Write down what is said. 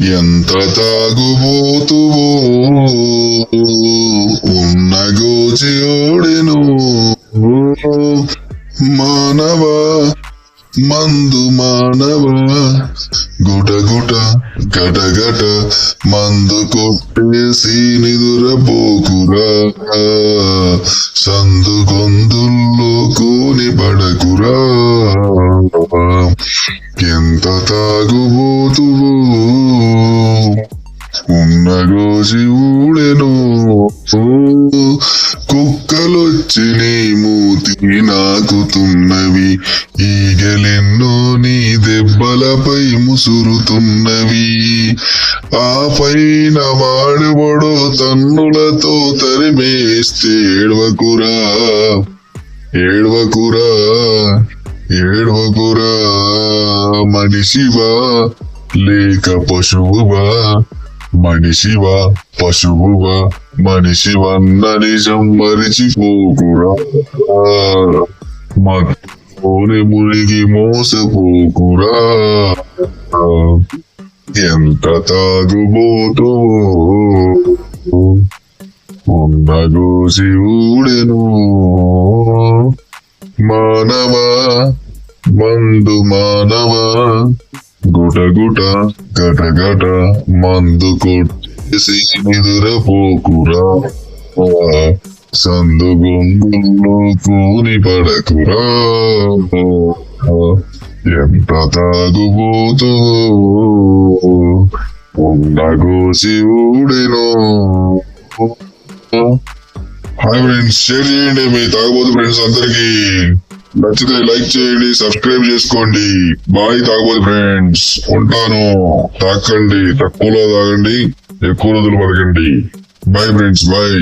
ఎంత తాగుబోతువో ఉన్న గోచి మానవ మందు మానవ గుట గుట గట గట మందు కొట్టేసి నిదురపోకురా సందు గొంతుల్లో కోని పడకురా. ఎంత తాగుబోతువో ఉన్న రోజు ఊడెను కుక్కలొచ్చి నీ మూతి నాకుతున్నవి. ఈగలెన్నో నీ దెబ్బలపై ముసురుతున్నవి. ఆ పైన వాడుబడో తన్నులతో తరిమేస్తే ఏడవకురా. ఏడవకురా ఏడవకురా. మనిషివా లేక పశువువా. మనిషివా పశువువా మనిషివన్న నిజం మరిచిపోకురా మోని మునిగి మోసపోకురా ఎంత తాగుబోతో ఉన్నగోసి ఊడెను మానవ మందు మానవ గుట గుట గట గట మందు కొట్టేసి నిదురపోకురా. సందు గొంగుల్లో కూని పడకురా. ఎంత తాగుబోతూ? ఉండగోసి ఊడెను. హాయ్ ఫ్రెండ్స్ షేర్ చేయండి మీ తాగుబోతు ఫ్రెండ్స్ అందరికీ. నచ్చితే లైక్ చేయండి సబ్స్క్రైబ్ చేసుకోండి. బాయ్ తాగబోదు ఫ్రెండ్స్. ఉంటాను. తాకండి తక్కువలో తాగండి ఎక్కువ రోజులు బతకండి. Bye friends bye.